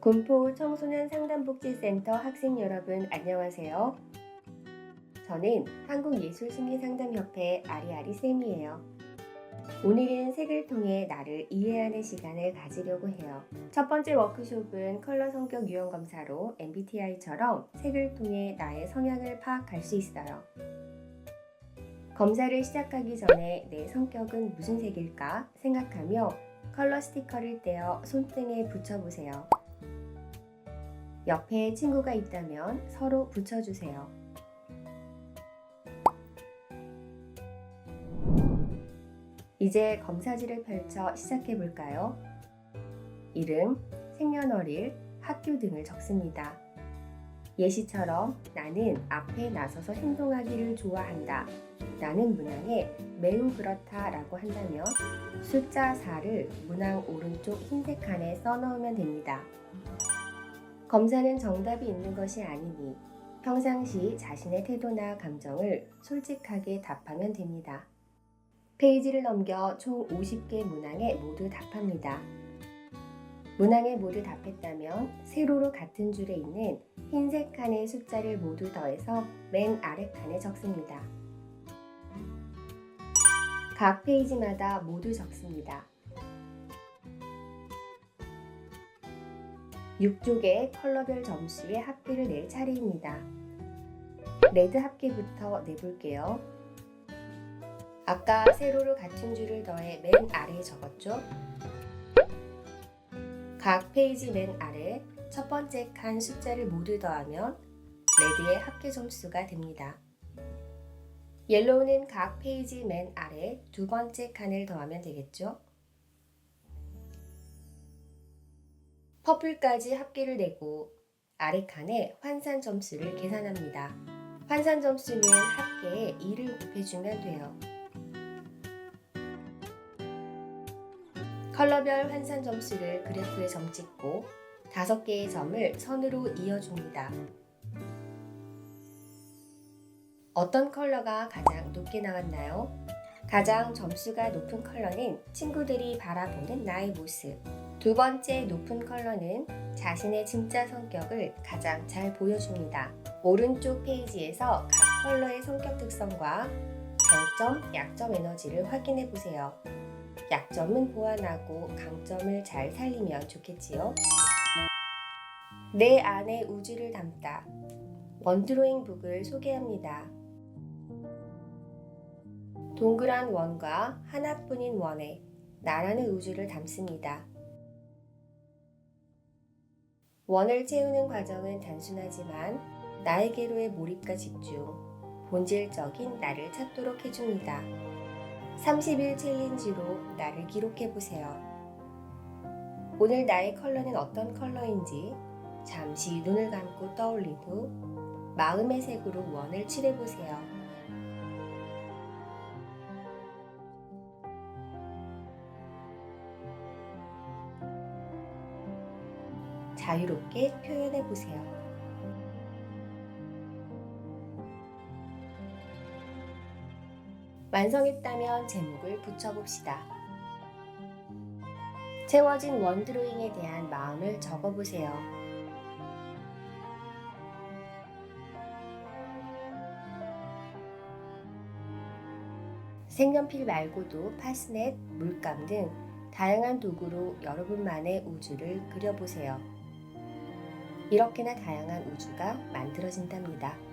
군포 청소년 상담복지센터 학생 여러분 안녕하세요. 저는 한국예술심리상담협회 아리아리 쌤이에요. 오늘은 색을 통해 나를 이해하는 시간을 가지려고 해요. 첫 번째 워크숍은 컬러 성격 유형 검사로 MBTI처럼 색을 통해 나의 성향을 파악할 수 있어요. 검사를 시작하기 전에 내 성격은 무슨 색일까 생각하며 컬러 스티커를 떼어 손등에 붙여보세요. 옆에 친구가 있다면 서로 붙여주세요. 이제 검사지를 펼쳐 시작해 볼까요? 이름, 생년월일, 학교 등을 적습니다. 예시처럼 나는 앞에 나서서 행동하기를 좋아한다. 라는 문항에 매우 그렇다 라고 한다면 숫자 4를 문항 오른쪽 흰색 칸에 써넣으면 됩니다. 검사는 정답이 있는 것이 아니니 평상시 자신의 태도나 감정을 솔직하게 답하면 됩니다. 페이지를 넘겨 총 50개 문항에 모두 답합니다. 문항에 모두 답했다면 세로로 같은 줄에 있는 흰색 칸의 숫자를 모두 더해서 맨 아래 칸에 적습니다. 각 페이지마다 모두 적습니다. 6쪽의 컬러별 점수의 합계를 낼 차례입니다. 레드 합계부터 내볼게요. 아까 세로로 같은 줄을 더해 맨 아래에 적었죠? 각 페이지 맨 아래 첫 번째 칸 숫자를 모두 더하면 레드의 합계 점수가 됩니다. 옐로우는 각 페이지 맨 아래 두 번째 칸을 더하면 되겠죠? 퍼플까지 합계를 내고 아래 칸에 환산 점수를 계산합니다. 환산 점수는 합계에 2를 곱해주면 돼요. 컬러별 환산 점수를 그래프에 점 찍고 다섯 개의 점을 선으로 이어줍니다. 어떤 컬러가 가장 높게 나왔나요? 가장 점수가 높은 컬러는 친구들이 바라보는 나의 모습. 두 번째 높은 컬러는 자신의 진짜 성격을 가장 잘 보여줍니다. 오른쪽 페이지에서 각 컬러의 성격 특성과 강점, 약점 에너지를 확인해 보세요. 약점은 보완하고 강점을 잘 살리면 좋겠지요. 내 안에 우주를 담다. 원드로잉 북을 소개합니다. 동그란 원과 하나뿐인 원에 나라는 우주를 담습니다. 원을 채우는 과정은 단순하지만 나에게로의 몰입과 집중, 본질적인 나를 찾도록 해줍니다. 30일 챌린지로 나를 기록해 보세요. 오늘 나의 컬러는 어떤 컬러인지 잠시 눈을 감고 떠올린 후 마음의 색으로 원을 칠해 보세요. 자유롭게 표현해 보세요. 완성했다면 제목을 붙여봅시다. 채워진 원드로잉에 대한 마음을 적어보세요. 색연필 말고도 파스넷, 물감 등 다양한 도구로 여러분만의 우주를 그려보세요. 이렇게나 다양한 우주가 만들어진답니다.